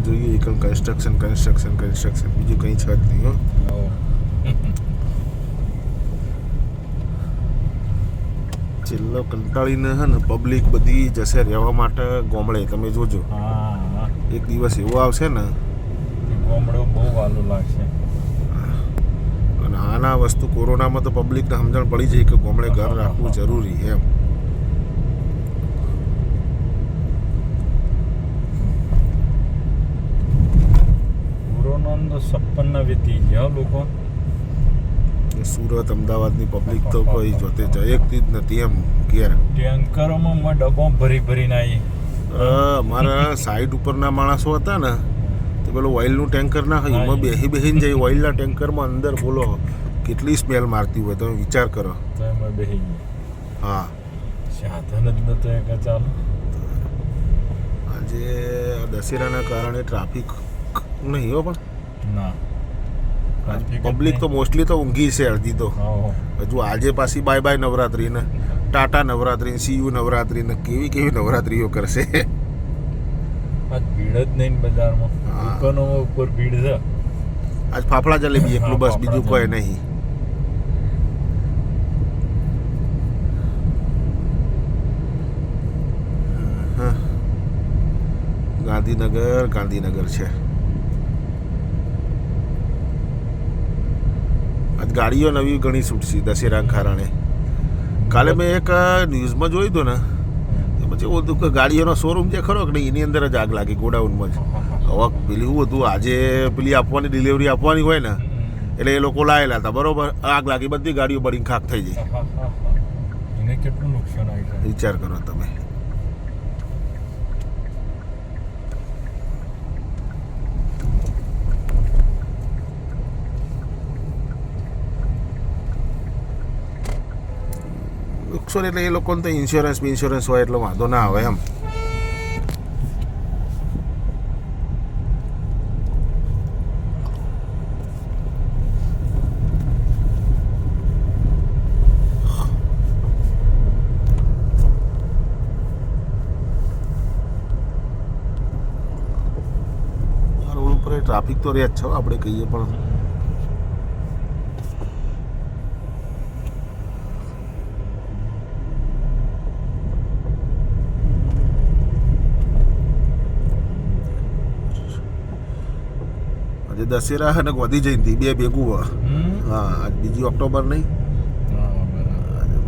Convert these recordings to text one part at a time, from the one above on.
Construction construction construction બીજું કંઈ છે જ નહીં હો. છેલ્લો કંટાળીને હે ને પબ્લિક બધી જશે રહેવા માટે ગોમડે તમે જોજો. હા એક દિવસ એવો આવશે ને. ગોમડું બહુ વાલું લાગશે. અને આના વસ્તુ કોરોનામાં તો પબ્લિકને સમજણ પડી જાય કે ગોમડે ઘર રાખવું જરૂરી એમ. કોરોના વ્યક્તિ ગયા લોકો. સુરત અમદાવાદની પબ્લિક તો કોઈ જોતે જયકતી જ નથી એમ ઘેર. ટેન્કરોમાં મેં ડબ્બો ભરી ભરીને આવી મારા સાઈડ ઉપરના માણસો હતા ને તે પેલો ઓઇલનું ટેન્કર ના હોય એમાં બેસી બેસીને જાય ઓઇલના ટેન્કરમાં અંદર બોલો કેટલી સ્મેલ મારતી હોય તમે વિચાર કરો. તો એમાં બેસી હા. સાધન જ નતો એક ચાલુ. આજે દશેરાના કારણે ટ્રાફિક નહીં હો પણ. ના. પબ્લિક તો મોસ્ટલી તો ઊંઘી છે અડધી તો. હજુ આજે પાછી બાય બાય નવરાત્રી ને. ટાટા નવરાત્રી સીયુ નવરાત્રી ને કેવી કેવી નવરાત્રીઓ કરશે. આજ ભીડ જ નહીં બજારમાં. દુકાનોમાં ઉપર ભીડ છે. આજ ફાફડા જલેબી એકલું બસ બીજું કોઈ નહીં ગાંધીનગર ગાંધીનગર છે. ગાડીઓ નવી ઘણી છૂટશે દશેરાના કારણે. કાલે મેં એક ન્યૂઝમાં જોયું હતું ને એમાં પછી એવું હતું કે ગાડીઓનો શોરૂમ જે ખરો કે નહીં? એની અંદર જ આગ લાગી ગોડાઉનમાં જ. હવે પેલી એવું હતું? આજે પેલી આપવાની ડિલિવરી આપવાની હોય ને એટલે એ લોકો લાયેલા હતા. બરોબર? આગ લાગી બધી ગાડીઓ બળીને ખાક થઈ જાય કેટલું નુકસાન જાય? વિચાર કરો તમે. નુકસાન એટલે એ લોકોને તો ઇન્સ્યોરન્સ ઇન્સ્યોરન્સ હોય એટલે વાંધો ના આવે એમ આ રોડ ઉપર ટ્રાફિક તો રહે જ છે હો, આપણે કહીએ પણ દશેરા અને ગોધી જયંતિ બે ભેગું હોય. હા આજ બીજી ઓક્ટોબર નહીં.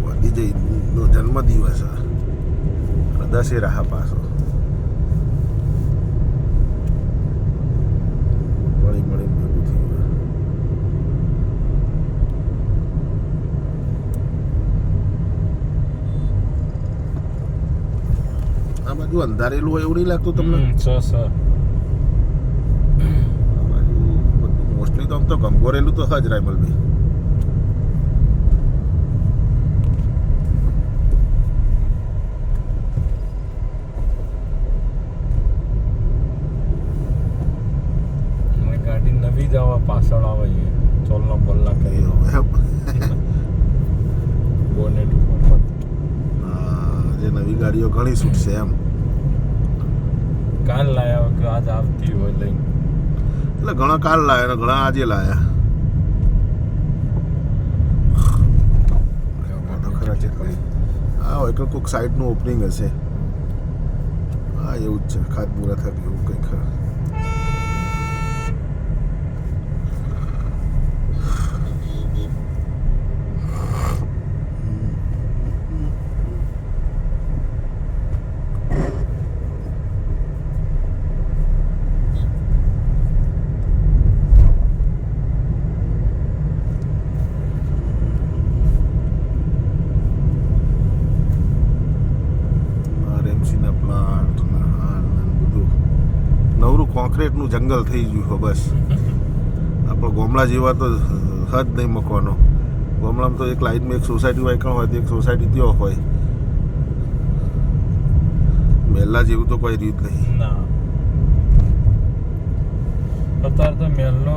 ગોધી જયંતિનો જન્મદિવસ અને દશેરા હા પાછો. મળી મળી ભેગું થયું આ બાજુ અંધારેલું હોય એવું નહીં લાગતું તમને? છ સ સ આ બાજુ બધું મોસ્ટલી તો કમ તો ગમગોરેલું તો હજ રાયમલભાઈ ગાડી નવી જ આવે પાછળ આવે છે. ચોલના બલ્લા કરી બોનેટ ઉપર. જે નવી ગાડીઓ ઘણી છૂટશે એમ. કાલ લાયા કે આજ આવતી હોય લઈને. એટલે ઘણા કાલ લાવ્યા ને ઘણા આજે લાવ્યા હા હોય કોઈક સાઈડનું ઓપનિંગ હશે. હા એવું જ છે. ખાતમુહૂર્ત હતું એવું કંઈ ખરા આરએમસીના પ્લાન્ટ ને આ ને બધું નવરું કોન્ક્રીટનું જંગલ થઈ ગયું છે, બસ. આપણે ગોમડા જેવા તો હદ નહીં મૂકવાનો. ગોમડામાં તો એક લાઈનમાં એક સોસાયટી વાયકણ હોય તો એક સોસાયટી ત્યાં હોય. મહેલા જેવું તો કોઈ રીત નહીં. અત્યારે તો મેલનો